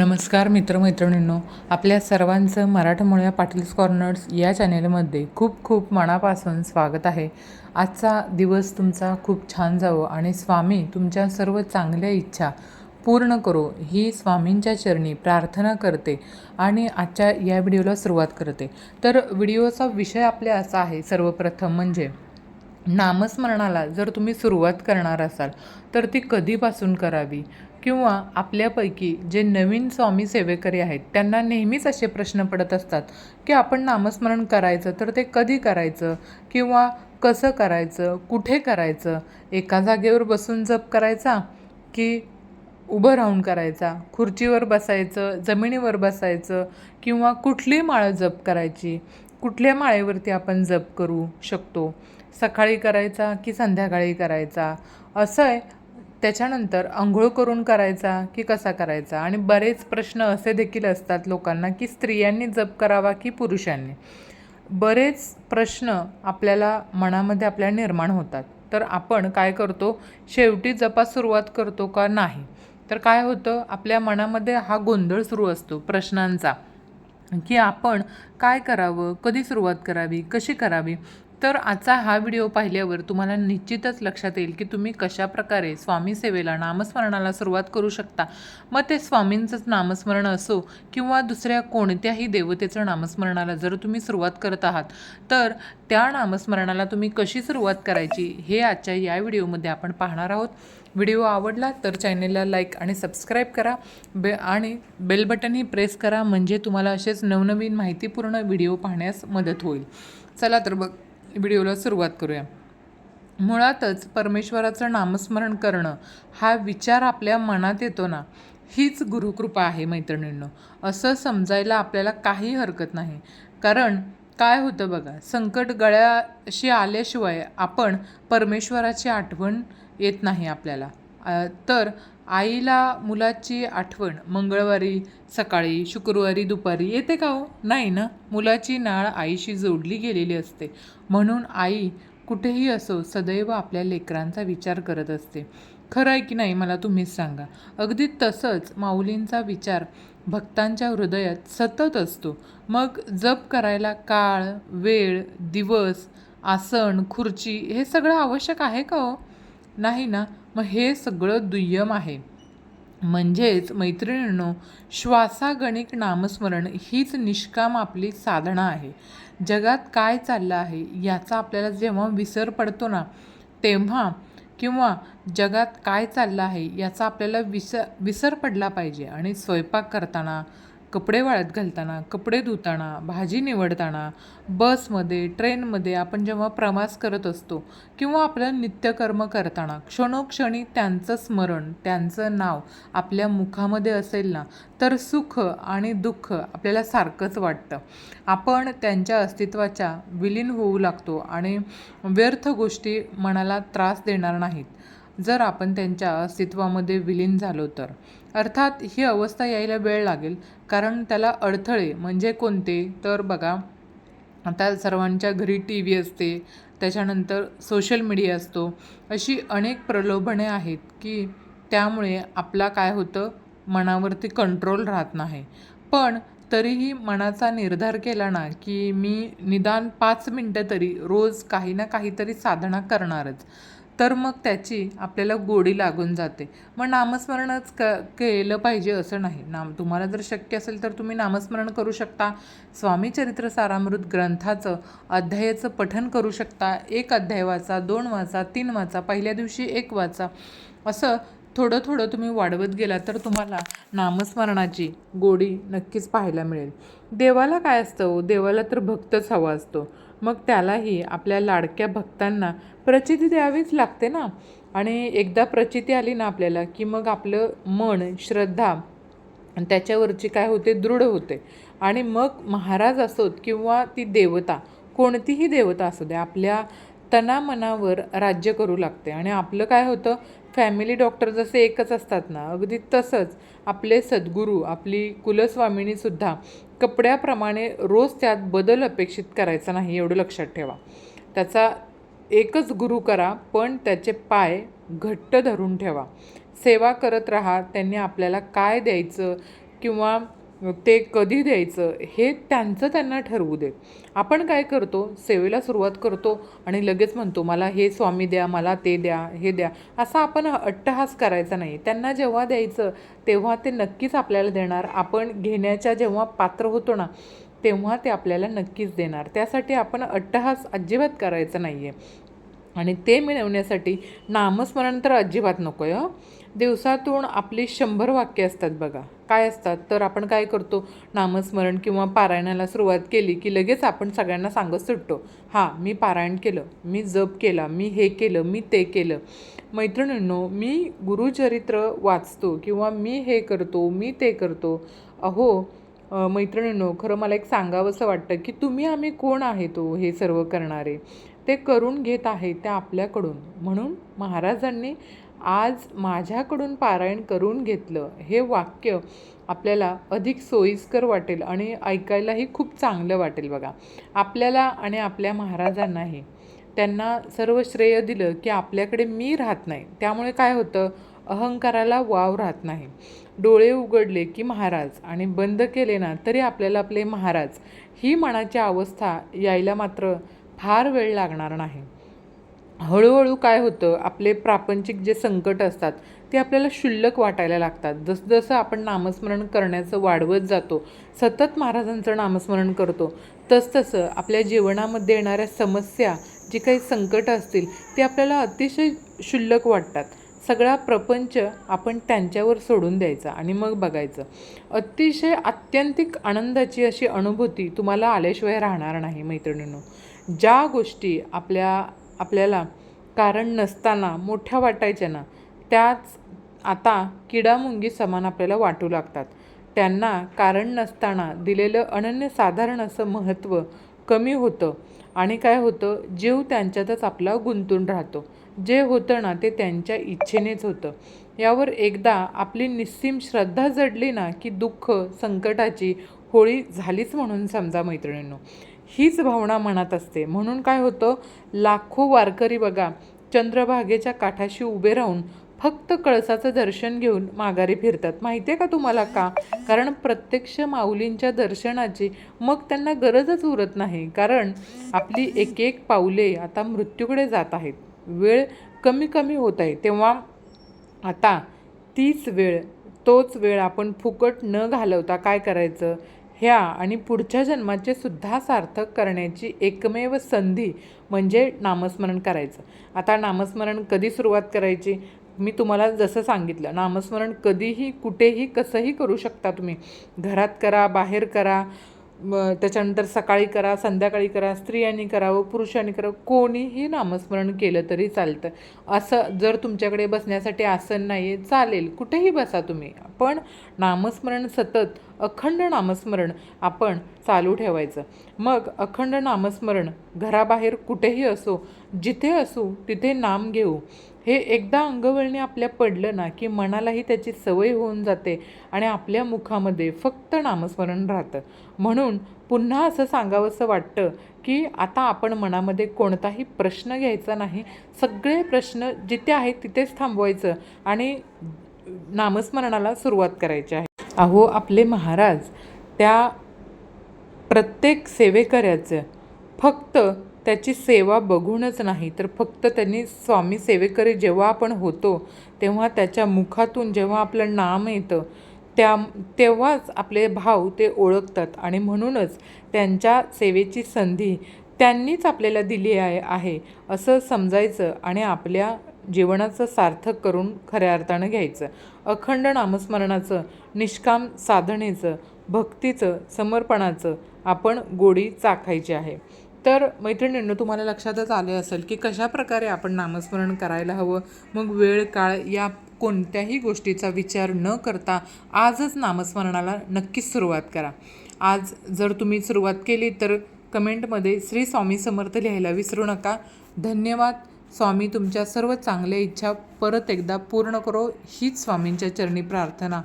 नमस्कार मित्रमैत्रिणींनो आपल्या सर्वांचं मराठमोळ्या पाटील्स कॉर्नर्स या चॅनेलमध्ये खूप खूप मनापासून स्वागत आहे. आजचा दिवस तुमचा खूप छान जावो आणि स्वामी तुमच्या सर्व चांगल्या इच्छा पूर्ण करो ही स्वामींच्या चरणी प्रार्थना करते आणि आजच्या या व्हिडिओला सुरुवात करते. तर व्हिडिओचा विषय आपल्या असा आहे सर्वप्रथम म्हणजे नामस्मरणाला जर तुम्ही सुरुवात करणार असाल तर ती कधीपासून करावी? किंवा आपल्यापैकी जे नवीन स्वामी सेवेकरी आहेत त्यांना नेहमीच असे प्रश्न पडत असतात की आपण नामस्मरण करायचं तर ते कधी करायचं? किंवा कसं करायचं? कुठे करायचं? एका जागेवर बसून जप करायचा की उभं राहून करायचा? खुर्चीवर बसायचं? जमिनीवर बसायचं? किंवा कुठली माळ जप करायची? कुठल्या माळेवरती आपण जप करू शकतो? सकाळी करायचा की संध्याकाळी करायचा? असं आहे त्याच्यानंतर आंघोळ करून करायचा की कसा करायचा? आणि बरेच प्रश्न असे देखील असतात लोकांना की स्त्रियांनी जप करावा की पुरुषांनी? बरेच प्रश्न आपल्याला मनामध्ये आपल्या निर्माण होतात. तर आपण काय करतो? शेवटी जपास सुरुवात करतो का नाही? तर काय होतं? आपल्या मनामध्ये हा गोंधळ सुरू असतो प्रश्नांचा की आपण काय करावं? कधी सुरुवात करावी? कशी करावी? तर आजचा हा व्हिडिओ पाहिल्यावर तुम्हाला निश्चितच लक्षात येईल की तुम्ही कशाप्रकारे स्वामी सेवेला नामस्मरणाला सुरुवात करू शकता. मग ते स्वामींचंच नामस्मरण असो किंवा दुसऱ्या कोणत्याही देवतेचं नामस्मरणाला जर तुम्ही सुरुवात करत आहात तर त्या नामस्मरणाला तुम्ही कशी सुरुवात करायची हे आजच्या या व्हिडिओमध्ये आपण पाहणार आहोत. व्हिडिओ आवडला तर चॅनेलला लाईक आणि सबस्क्राईब करा बे आणि बेल बटनही प्रेस करा म्हणजे तुम्हाला असेच नवनवीन माहितीपूर्ण व्हिडिओ पाहण्यास मदत होईल. चला तर बघ. व्हिडिओला सुरुवात करूया. मुळातच परमेश्वराचं नामस्मरण करणं हा विचार आपल्या मनात येतो ना हीच गुरुकृपा आहे मैत्रिणींनो. असं समजायला आपल्याला काही हरकत नाही. कारण काय होतं बघा संकट गळ्याशी आल्याशिवाय आपण परमेश्वराची आठवण येत नाही आपल्याला. तर आईला मुलाची आठवण मंगळवारी सकाळी शुक्रवारी दुपारी येते का हो? नाही ना? मुलाची नाळ आईशी जोडली गेलेली असते. म्हणून आई कुठेही असो सदैव आपल्या लेकरांचा विचार करत असते. खरं आहे की नाही मला तुम्हीच सांगा. अगदी तसंच माऊलींचा विचार भक्तांच्या हृदयात सतत असतो. मग जप करायला काळ वेळ दिवस आसन खुर्ची हे सगळं आवश्यक आहे का हो? नाही ना? मग हे सगळं दुय्यम आहे. म्हणजेच मैत्रिणींनो श्वासागणिक नामस्मरण हीच निष्काम आपली साधना आहे. जगात काय चाललं आहे याचा आपल्याला जेव्हा विसर पडतो ना तेव्हा किंवा जगात काय चाललं आहे याचा आपल्याला विस विसर पडला पाहिजे. आणि स्वयंपाक करताना कपडे वाळत घालताना कपडे धुताना भाजी निवडताना बसमध्ये ट्रेनमध्ये आपण जेव्हा प्रवास करत असतो किंवा आपलं नित्यकर्म करताना क्षणोक्षणी त्यांचं स्मरण त्यांचं नाव आपल्या मुखामध्ये असेल ना तर सुख आणि दुःख आपल्याला सारखंच वाटतं. आपण त्यांच्या अस्तित्वाच्या विलीन होऊ लागतो आणि व्यर्थ गोष्टी मनाला त्रास देणार नाहीत. जर आपण त्यांच्या अस्तित्वामध्ये विलीन झालो तर. अर्थात ही अवस्था यायला वेळ लागेल कारण त्याला अडथळे म्हणजे कोणते? तर बघा आता सर्वांच्या घरी टी व्ही असते त्याच्यानंतर सोशल मीडिया असतो अशी अनेक प्रलोभने आहेत की त्यामुळे आपला काय होतं? मनावरती कंट्रोल राहत नाही. पण तरीही मनाचा निर्धार केला ना की मी निदान पाच मिनटं तरी रोज काही ना काहीतरी साधना करणारच. तर मग त्याची आपल्याला गोडी लागून जाते. मग नामस्मरणच क केलं पाहिजे असं नाही. नाम तुम्हाला जर शक्य असेल तर तुम्ही नामस्मरण करू शकता. स्वामी चरित्र सारामृत ग्रंथाचं अध्यायाचं पठन करू शकता. एक अध्याय वाचा दोन वाचा तीन वाचा पहिल्या दिवशी एक वाचा. असं थोडं थोडं तुम्ही वाढवत गेला तर तुम्हाला नामस्मरणाची गोडी नक्कीच पाहायला मिळेल. देवाला काय असतं हो? देवाला तर भक्तच हवा असतो. मग त्यालाही आपल्या लाडक्या भक्तांना प्रचिती द्यावीच लागते ना? आणि एकदा प्रचिती आली ना आपल्याला की मग आपलं मन श्रद्धा त्याच्यावरची काय होते? दृढ होते. आणि मग महाराज असोत किंवा ती देवता कोणतीही देवता असू दे आपल्या तनामनावर राज्य करू लागते. आणि आपलं काय होतं? फॅमिली डॉक्टर जसे एकच असतात ना अगदी तसंच आपले सद्गुरू आपली कुलस्वामिनीसुद्धा कपड्याप्रमाणे रोज त्यात बदल अपेक्षित करायचा नाही एवढं लक्षात ठेवा. त्याचा एकच गुरु करा पण त्याचे पाय घट्ट धरून ठेवा. सेवा करत राहा त्यांनी आपल्याला काय द्यायचं? किंवा ते कधी द्यायचं? हे त्यांचं त्यांना ठरवू दे. आपण काय करतो? सेवेला सुरुवात करतो आणि लगेच म्हणतो मला हे स्वामी द्या मला ते द्या हे द्या. असा आपण अट्टहास करायचा नाही. त्यांना जेव्हा द्यायचं तेव्हा ते नक्कीच आपल्याला देणार. आपण घेण्याच्या जेव्हा पात्र होतो ना तेव्हा ते आपल्याला नक्कीच देणार. त्यासाठी आपण अट्टहास अजिबात करायचा नाही आहे आणि ते मिळवण्यासाठी नामस्मरण तर अजिबात नको आहे हो. दिवसातून आपली शंभर वाक्य असतात बघा. काय असतात? तर आपण काय करतो? नामस्मरण किंवा पारायणाला सुरुवात केली की लगेच आपण सगळ्यांना सांगत सुटतो. हां मी पारायण केलं मी जप केला मी हे केलं मी ते केलं. मैत्रिणींनो मी गुरुचरित्र वाचतो किंवा मी हे करतो मी ते करतो. अहो मैत्रिणींनो खरं मला एक सांगावंसं वाटतं की तुम्ही आम्ही कोण आहे तो हो हे सर्व करणारे? ते करून घेत आहे त्या आपल्याकडून. म्हणून महाराजांनी आज माझ्याकडून पारायण करून घेतलं हे वाक्य आपल्याला अधिक सोयीस्कर वाटेल आणि ऐकायलाही खूप चांगलं वाटेल बघा. आपल्याला आणि आपल्या महाराजांनाही. त्यांना सर्व श्रेय दिलं की आपल्याकडे मी राहत नाही. त्यामुळे काय होतं? अहंकाराला वाव राहत नाही. डोळे उघडले की महाराज आणि बंद केले ना तरी आपल्याला आपले महाराज. ही मनाची अवस्था यायला मात्र फार वेळ लागणार नाही. हळूहळू काय होतं आपले प्रापंचिक जे संकट असतात ते आपल्याला क्षुल्लक वाटायला लागतात. जसजसं आपण नामस्मरण करण्याचं वाढवत जातो सतत महाराजांचं नामस्मरण करतो तसतसं आपल्या जीवनामध्ये येणाऱ्या समस्या जी काही संकट असतील ते आपल्याला अतिशय क्षुल्लक वाटतात. सगळा प्रपंच आपण त्यांच्यावर सोडून द्यायचा आणि मग बघायचं. अतिशय आत्यंतिक आनंदाची अशी अनुभूती तुम्हाला आल्याशिवाय राहणार नाही मैत्रिणींनो. ज्या गोष्टी आपल्या आपल्याला कारण नसताना मोठ्या वाटायच्या ना त्याच आता किडामुंगी समान आपल्याला वाटू लागतात. त्यांना कारण नसताना दिलेलं अनन्यसाधारण असं महत्त्व कमी होतं आणि काय होतं? जीव त्यांच्यातच आपला गुंतून राहतो. जे होतं ना ते त्यांच्या इच्छेनेच होतं. यावर एकदा आपली निस्सीम श्रद्धा जडली ना की दुःख संकटाची होळी झालीच म्हणून समजा मैत्रिणींनो. हीच भावना मनात असते. म्हणून काय होतं? लाखो वारकरी बघा चंद्रभागेच्या काठाशी उभे राहून फक्त कळसाचं दर्शन घेऊन माघारी फिरतात. माहिती आहे का तुम्हाला का? कारण प्रत्यक्ष माऊलींच्या दर्शनाची मग त्यांना गरजच उरत नाही. कारण आपली एक एक पावले आता मृत्यूकडे जात आहेत. वेळ कमी कमी होत आहे. तेव्हा आता तीच वेळ तोच वेळ आपण फुकट न घालवता काय करायचं? ह्या आणि पुढच्या जन्माचे सुद्धा सार्थक करण्याची एकमेव संधी म्हणजे नामस्मरण करायचं. आता नामस्मरण कधी सुरुवात करायची? मी तुम्हाला जसं सांगितलं नामस्मरण कधीही कुठेही कसंही करू शकता तुम्ही. घरात करा बाहेर करा मग त्याच्यानंतर सकाळी करा संध्याकाळी करा स्त्रियांनी करावं पुरुषांनी करावं कोणीही नामस्मरण केलं तरी चालतं. असं जर तुमच्याकडे बसण्यासाठी आसन नाही आहे चालेल. कुठेही बसा तुम्ही. पण नामस्मरण सतत अखंड नामस्मरण आपण चालू ठेवायचं. मग अखंड नामस्मरण घराबाहेर कुठेही असो जिथे असू तिथे नाम घेऊ. हे एकदा अंगवळणी आपल्या पडलं ना की मनालाही त्याची सवय होऊन जाते आणि आपल्या मुखामध्ये फक्त नामस्मरण राहतं. म्हणून पुन्हा असं सांगावंसं वाटतं की आता आपण मनामध्ये कोणताही प्रश्न घ्यायचा नाही. सगळे प्रश्न जिथे आहेत तिथेच थांबवायचं आणि नामस्मरणाला सुरुवात करायची आहे. अहो आपले महाराज त्या प्रत्येक सेवेकऱ्याचं फक्त त्याची सेवा बघूनच नाही तर फक्त त्यांनी स्वामी सेवेकरी जेव्हा आपण होतो तेव्हा त्याच्या मुखातून जेव्हा आपलं नाम येतं त्या तेव्हाच आपले भाव ते ओळखतात. आणि म्हणूनच त्यांच्या सेवेची संधी त्यांनीच आपल्याला दिली आहे आहे असं समजायचं आणि आपल्या जीवनाचं सार्थक करून खऱ्या अर्थानं घ्यायचं. अखंड नामस्मरणाचं निष्काम साधनेचं भक्तीचं समर्पणाचं आपण गोडी चाखायची आहे. तर मैत्रिणींनो तुम्हाला लक्षातच आले असेल की कशा प्रकारे आपण नामस्मरण करायला हवं? मग वेळ काळ या कोणत्याही गोष्टीचा विचार न करता आजच नामस्मरणाला नक्कीच सुरुवात करा. आज जर तुम्ही सुरुवात केली तर कमेंटमध्ये श्री स्वामी समर्थ लिहायला विसरू नका. धन्यवाद. स्वामी तुमच्या सर्व चांगल्या इच्छा परत एकदा पूर्ण करो हीच स्वामींच्या चरणी प्रार्थना.